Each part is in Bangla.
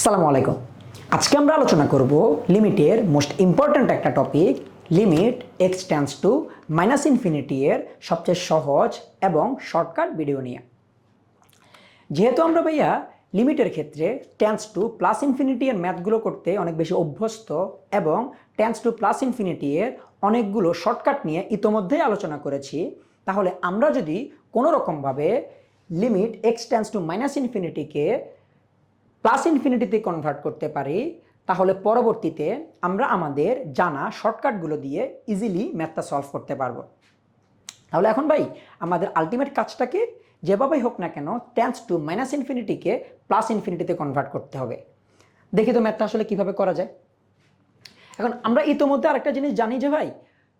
আসসালামু আলাইকুম। আজকে আমরা আলোচনা করব লিমিটের মোস্ট ইম্পর্ট্যান্ট একটা topic limit x tends to minus infinity এর সবচেয়ে সহজ এবং শর্টকাট ভিডিও নিয়ে। যেহেতু আমরা ভাইয়া লিমিটের ক্ষেত্রে টেন্স টু প্লাস ইনফিনিটি এর ম্যাথগুলো করতে অনেক বেশি অভ্যস্ত এবং টেন্স টু প্লাস ইনফিনিটি এর অনেকগুলো শর্টকাট নিয়ে ইতোমধ্যেই আলোচনা করেছি, তাহলে আমরা যদি কোনো রকমভাবে limit x tends to minus ইনফিনিটিকে plus ইনফিনিটিতে কনভার্ট করতে পারি, তাহলে পরবর্তীতে আমরা আমাদের জানা শর্টকাটগুলো দিয়ে ইজিলি ম্যাথটা সলভ করতে পারব। তাহলে এখন ভাই, আমাদের আলটিমেট কাজটাকে যেভাবেই হোক না কেন টেন্স টু মাইনাস ইনফিনিটিকে প্লাস ইনফিনিটিতে কনভার্ট করতে হবে। দেখি তো ম্যাথটা আসলে কীভাবে করা যায়। এখন আমরা ইতোমধ্যে আরেকটা জিনিস জানি যে ভাই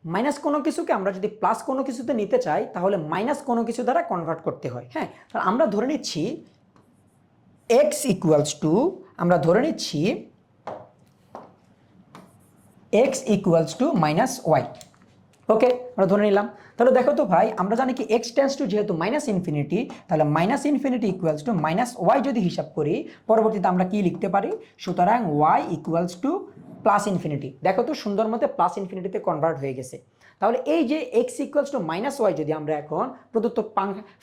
মাইনাস কোনো কিছুকে আমরা যদি প্লাস কোনো কিছুতে নিতে চাই, তাহলে মাইনাস কোনো কিছু দ্বারা কনভার্ট করতে হয়। হ্যাঁ আমরা ধরে নিচ্ছি এক্স ইকুয়ালস টু আমরা ধরে নিচ্ছি x equals to minus y okay আমরা ধরে নিলাম। তাহলে দেখো তো ভাই, আমরা জানি কি এক্স টেন্স টু যেহেতু মাইনাস ইনফিনিটি তাহলে minus infinity equals to minus y যদি হিসাব করি, পরবর্তীতে আমরা কি লিখতে পারি? সুতরাং y equals to plus infinity দেখো তো, সুন্দর মতো প্লাস ইনফিনিটিতে কনভার্ট হয়ে গেছে। তাহলে এই যে x equals to minus y যদি আমরা এখন প্রদত্ত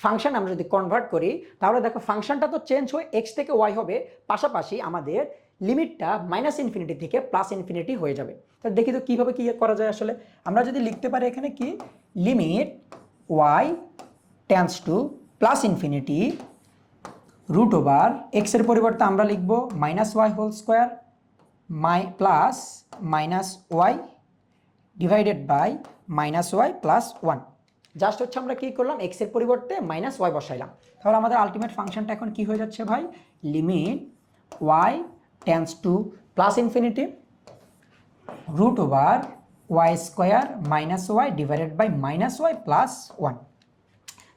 ফাংশন আমরা যদি কনভার্ট করি, তাহলে দেখো ফাংশনটা তো চেঞ্জ হয়ে এক্স থেকে ওয়াই হবে। পাশাপাশি আমাদের লিমিটটা মাইনাস ইনফিনিটি থেকে প্লাস ইনফিনিটি হয়ে যাবে। তাহলে দেখি তো কীভাবে কী করা যায় আসলে। আমরা যদি লিখতে পারি এখানে কি? Limit y tends to plus infinity root over এক্সের পরিবর্তে আমরা লিখব minus y whole square my plus minus y divided by minus y plus one just হচ্ছে আমরা কী করলাম? এক্সের পরিবর্তে মাইনাস ওয়াই বসাইলাম। তাহলে আমাদের আলটিমেট ফাংশনটা এখন কি হয়ে যাচ্ছে ভাই? Limit y tends to plus infinity root over y square minus y divided by minus y plus one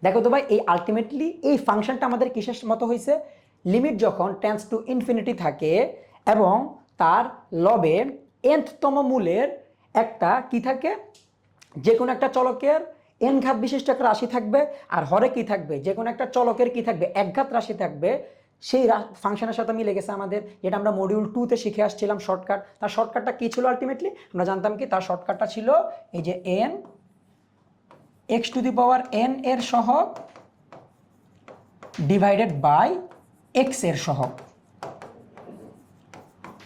দেখো তো ভাই, এই আলটিমেটলি এই ফাংশনটা আমাদের কিসের মতো হয়েছে লিমিট যখন টেন্স টু ইনফিনিটি থাকে এবং তার লবে এনতম মূলের একটা কি থাকে? যে কোনো একটা চলকের এন ঘাত বিশিষ্ট একটা রাশি থাকবে, আর হরে কি থাকবে? যে কোনো একটা চলকের কি থাকবে? এক ঘাত রাশি থাকবে। সেই ফাংশনের সাথে মিলে গেছে আমাদের, যেটা আমরা মডিউল টুতে শিখে আসছিলাম শর্টকাট তার শর্টকাটটা কী ছিল আলটিমেটলি আমরা জানতাম কি তার শর্টকাটটা ছিল এই যে N x to the power N এর সহগ ডিভাইডেড বাই এক্সের সহগ।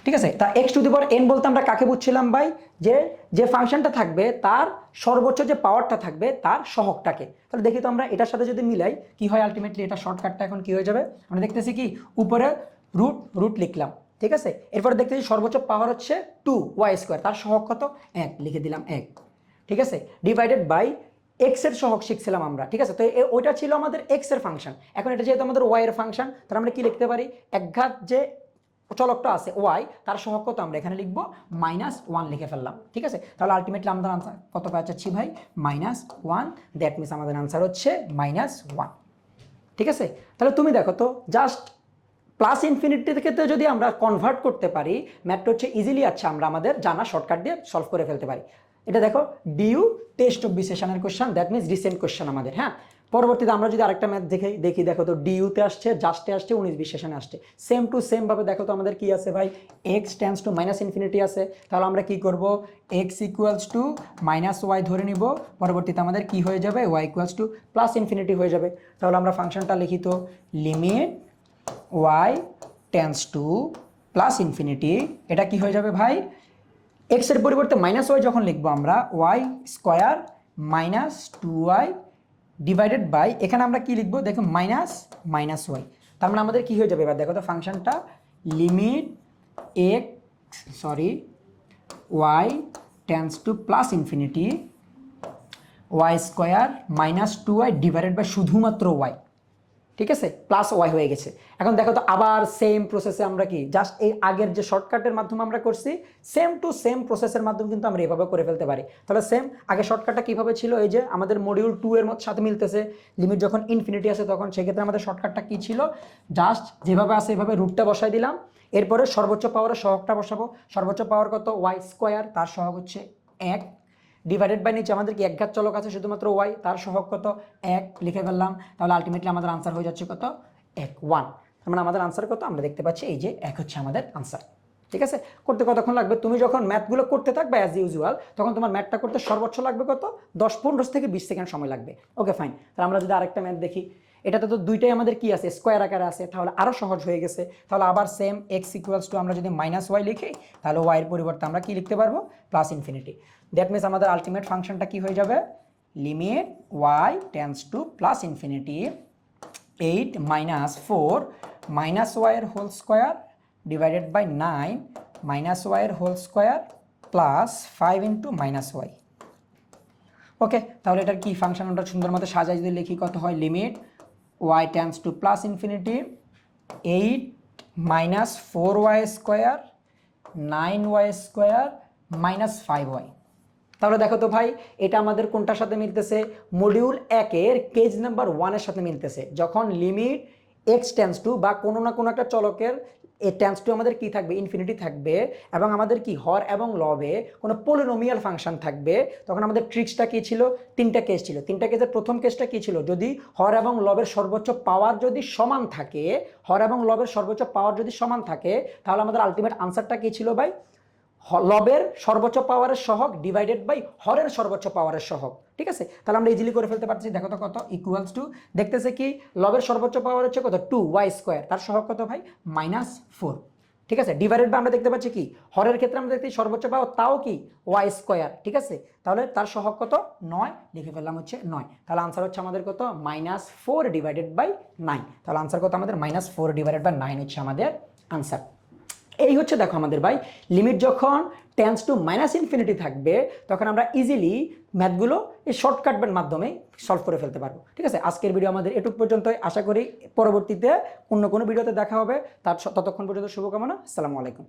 ঠিক আছে? তা x to the power N বলতে আমরা কাকে বুঝছিলাম ভাই? যে যে ফাংশনটা থাকবে, তার সর্বোচ্চ যে পাওয়ারটা থাকবে, তার সহকটাকে তাহলে দেখি তো আমরা এটার সাথে যদি মিলাই, কি হয় আলটিমেটলি এটা শর্টকাটটা এখন কি হয়ে যাবে? আমরা দেখতেছি কি? উপরে রুট রুট লিখলাম। ঠিক আছে? এরপরে দেখতেছি সর্বোচ্চ পাওয়ার হচ্ছে টু ওয়াই স্কোয়ার তার সহক কত? এক। লিখে দিলাম এক। ঠিক আছে? ডিভাইডেড বাই এক্সের সহগ শিখছিলাম আমরা। ঠিক আছে? তো ওইটা ছিল আমাদের এক্সের ফাংশন এখন এটা যেহেতু আমাদের ওয়াই এর ফাংশন তাহলে আমরা কি লিখতে পারি? একঘাত যে চলকটা আছে ওয়াই তার সহগ কত আমরা এখানে লিখব? মাইনাস ওয়ান লিখে ফেললাম, ঠিক আছে? তাহলে আলটিমেটলি আমাদের আনসার কত পাচ্ছি ভাই? মাইনাস ওয়ান দ্যাট মিনস আমাদের আনসার হচ্ছে মাইনাস ওয়ান ঠিক আছে? তাহলে তুমি দেখো তো জাস্ট প্লাস ইনফিনিটি থেকে তো যদি আমরা কনভার্ট করতে পারি ম্যাথটা হচ্ছে ইজিলি আচ্ছা আমরা আমাদের জানা শর্টকাট দিয়ে সলভ করে ফেলতে পারি। এটা দেখো DU test of বিশেষণের question that means recent question আমাদের হ্যাঁ? পরবর্তীতে আমরা যদি আরেকটা ম্যাথ দেখে, দেখি, দেখো তো ডিউতে আসছে জাস্টে আসছে, উনিশ বিশেষণে আসছে। সেম টু সেম ভাবে দেখো তো আমাদের কি আছে ভাই? X tends to minus infinity আছে। তাহলে আমরা কি করব? X equals to minus y ধরে নিব। পরবর্তীতে আমাদের কি হয়ে যাবে? Y equals to plus infinity হয়ে যাবে। তাহলে আমরা ফাংশনটা লিখি তো limit y tends to plus infinity এটা কি হয়ে যাবে ভাই? এক্সের পরিবর্তে মাইনাস ওয়াই যখন লিখব আমরা y square minus two y divided by এখানে আমরা কি লিখব? দেখো মাইনাস মাইনাস ওয়াই তার মানে আমাদের কী হয়ে যাবে? এবার দেখো তো ফাংশনটা। Limit x sorry y tends to plus infinity y square minus two y divided by শুধুমাত্র ওয়াই ঠিক আছে? প্লাস ওয়াই হয়ে গেছে। এখন দেখো তো আবার সেম প্রসেসে আমরা কি? জাস্ট এই আগের যে শর্টকাটের মাধ্যমে আমরা করছি সেম টু সেম প্রসেসের মাধ্যমে কিন্তু আমরা এভাবে করে ফেলতে পারি। তাহলে সেম আগে শর্টকাটটা কীভাবে ছিল? এই যে আমাদের মডিউল টু এর সাথে মিলতেছে। লিমিট যখন ইনফিনিটি আছে তখন সেক্ষেত্রে আমাদের শর্টকাটটা কি ছিল? জাস্ট যেভাবে আছে এভাবে রুটটা বসাই দিলাম। এরপরে সর্বোচ্চ পাওয়ারের সহগটা বসাবো। সর্বোচ্চ পাওয়ার কত? ওয়াই স্কোয়ার তার সহগ হচ্ছে এক। ডিভাইডেড বাই নিচে আমাদের কি একঘাত চলক আছে শুধুমাত্র ওয়াই তার সহগ কত? এক, লিখে ফেললাম। তাহলে আলটিমেটলি আমাদের আনসার হয়ে যাচ্ছে কত? এক ওয়ান তার মানে আমাদের আনসার কত? আমরা দেখতে পাচ্ছি এই যে এক হচ্ছে আমাদের আনসার ঠিক আছে? করতে কতক্ষণ লাগবে? তুমি যখন ম্যাথগুলো করতে থাকবে অ্যাজ ইউজুয়াল তখন তোমার ম্যাথটা করতে সর্বোচ্চ লাগবে কত? দশ, পনেরো থেকে বিশ সেকেন্ড সময় লাগবে। ওকে ফাইন তাহলে আমরা যদি আরেকটা ম্যাথ দেখি, এটাতে তো দুইটাই আমাদের কি আছে? স্কোয়ার আকারে আছে, তাহলে আরও সহজ হয়ে গেছে। তাহলে আবার সেম এক্স ইকুয়ালস টু আমরা যদি মাইনাস ওয়াই লিখি, তাহলে ওয়াইয়ের পরিবর্তে আমরা কি লিখতে পারব? প্লাস ইনফিনিটি দ্যাট মিনস আমাদের আলটিমেট ফাংশনটা কি হয়ে যাবে? Limit y tends to plus infinity eight minus four minus ওয়াইয়ের whole square divided by nine minus ওয়াইয়ের whole square plus five into minus y okay তাহলে এটার কি ফাংশন আমরা সুন্দর মতো সাজাই যদি লিখি কত হয় limit y tends to plus infinity eight minus four y square nine y square minus five y তাহলে দেখো তো ভাই, এটা আমাদের কোনটার সাথে মিলতেছে? মডিউল একের পেজ নাম্বার ওয়ানের সাথে মিলতেছে। যখন লিমিট এক্স টেন্স টু বা কোনো না কোনো একটা চলকের এ টেন্স টু আমাদের কি থাকবে? ইনফিনিটি থাকবে এবং আমাদের কি? হর এবং লবে কোনো পোলিনোমিয়াল ফাংশন থাকবে। তখন আমাদের ট্রিক্সটা কী ছিল? তিনটা কেস ছিল। তিনটা কেসের প্রথম কেসটা কী ছিল? যদি হর এবং লবের সর্বোচ্চ পাওয়ার যদি সমান থাকে, হর এবং লবের সর্বোচ্চ পাওয়ার যদি সমান থাকে, তাহলে আমাদের আলটিমেট আনসারটা কী ছিল ভাই? লবের সর্বোচ্চ পাওয়ারের সহগ ডিভাইডেড বাই হরের সর্বোচ্চ পাওয়ারের সহগ। ঠিক আছে? তাহলে আমরা ইজিলি করে ফেলতে পারছি দেখো তো কত ইকুয়ালস টু দেখতেছে কি? লবের সর্বোচ্চ পাওয়ার হচ্ছে কত? টু ওয়াই স্কোয়ার তার সহগ কত ভাই? মাইনাস ফোর ঠিক আছে? ডিভাইডেড বাই আমরা দেখতে পাচ্ছি কি? হরের ক্ষেত্রে আমরা দেখতে সর্বোচ্চ পাওয়ার তাও কি? ওয়াই স্কোয়ার ঠিক আছে? তাহলে তার সহগ কত? নয়। লিখে ফেললাম হচ্ছে নয়। তাহলে আনসার হচ্ছে আমাদের কত? Minus four divided by nine তাহলে আনসার কত আমাদের? Minus four divided by nine হচ্ছে আমাদের আনসার এই হচ্ছে দেখো আমাদের ভাই লিমিট যখন টেন্স টু মাইনাস ইনফিনিটি থাকবে, তখন আমরা ইজিলি ম্যাথগুলো এই শর্টকাটের মাধ্যমে সলভ করে ফেলতে পারব। ঠিক আছে? আজকের ভিডিও আমাদের এটুক পর্যন্ত আশা করি পরবর্তীতে অন্য কোনো ভিডিওতে দেখা হবে। তার ততক্ষণ পর্যন্ত শুভকামনা। আসসালামু আলাইকুম।